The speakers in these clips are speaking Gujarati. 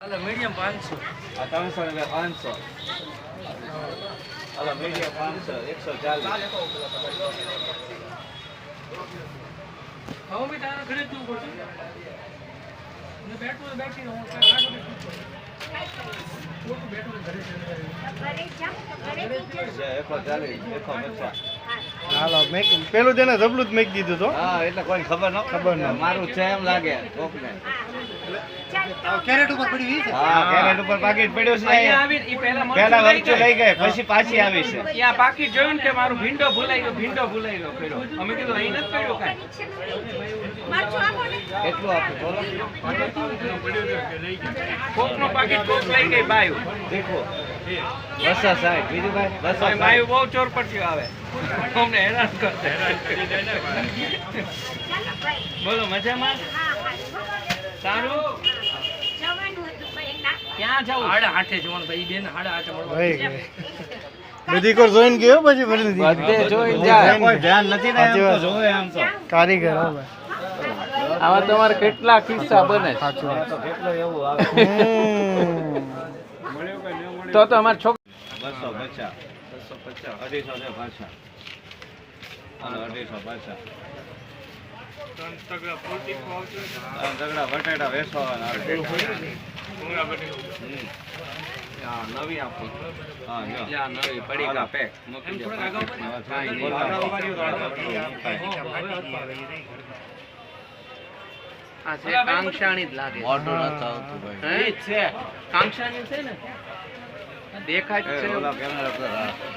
હાલો મીડિયમ પાંચસો. આ ત્રણસો ને પાંચસો. હાલો મીડિયમ પાંચસો એકસો ચાલીસ. હવે તારા ઘરે જવું પડશે. બેઠું બેઠી આગળ બેઠું ઘરે. છે એકસો ચાલીસ એકસો પચાસ. હાલો મેં પેલું તેને જબલું જ મેક દીધું તો? હા એટલે કોઈ ખબર ન ખબર ન. મારું છે એમ લાગે કોકને. કેરેટ ઉપર પડી છે? હા કેરેટ ઉપર પાકીટ પડ્યો છે અહીંયા. આવી ઈ પહેલા પહેલા લઈ લઈ ગઈ પછી પાછી આવી છે. ત્યાં પાકીટ જોયું ને કે મારું ભીંડો ભૂલાઈ ગયો ભીંડો ભૂલાઈ ગયો પડ્યો અમે કીધું અહીં નથી પડ્યો કાંઈ. કેટલું આપો બોલો. કોકનો પાકીટ કોક લઈ ગઈ બાયો. દેખો. બસો સાહેબ બીજું ભાઈ બસો ભાઈ બહુ ચોરપટીઓ આવે. અમને હેરાન કરશે. બોલો મજામાં? સારું? ક્યાં જવું? હાડા આઠે જવાનું ભાઈ બેન હાડા આઠે મળવાનું બધી કોર જોઈન ગયો પછી બધે જોઈને જાય. કોઈ ધ્યાન નથી ને એમ તો જોવે એમ તો. કારીગર ભાઈ. તમારે કેટલા કિસ્સા બને સાચું તો કેટલો એવું આવે. તો તો અમાર છોકરા બસો પચાસ. બસો પચાસ. અઢીસો છે પાછા. અઢીસો પાછા. તગડા બટાટા નવી આપી. હા. ત્યાં નવી પડીકા પેક મૂકી. આ છે કાંક્ષાણી જ લાગે મોટું નથી આવતું ભાઈ. છે. કાંક્ષાણી છે ને? દેખાય છે. ઓલા કેમેરા પર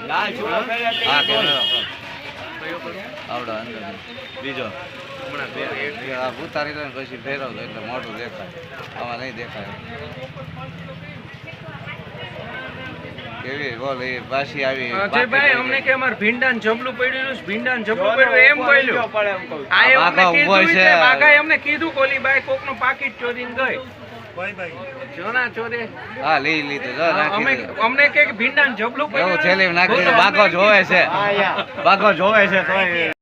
લાલ છોકરો હા? કેમેરા કયો બોલ? આવડો અંદર. બીજો. હમણાં બે એક. આ ઉતારી લે પછી ફેરવતો એટલે મોટું દેખાય. આમાં નહીં દેખાય. કેવી બોલ એ પાછી આવી અજયભાઈ અમને કે અમારે ભીંડાન જબલું પડ્યું ભીંડાને જબલું પડ્યું એમ બોલ્યું. આ કીધું છે. તે બાઘાએ અમને કીધું કે બાઈ કોકનું પાકીટ ચોરીને ગઈ. જોના ચોરે હા લઈ લીધું જો નાખી અમને કે ભીંડાને જબલું પડ્યું. થેલી નાખી બાઘો જોવે છે. બાઘો જોવે છે. તોય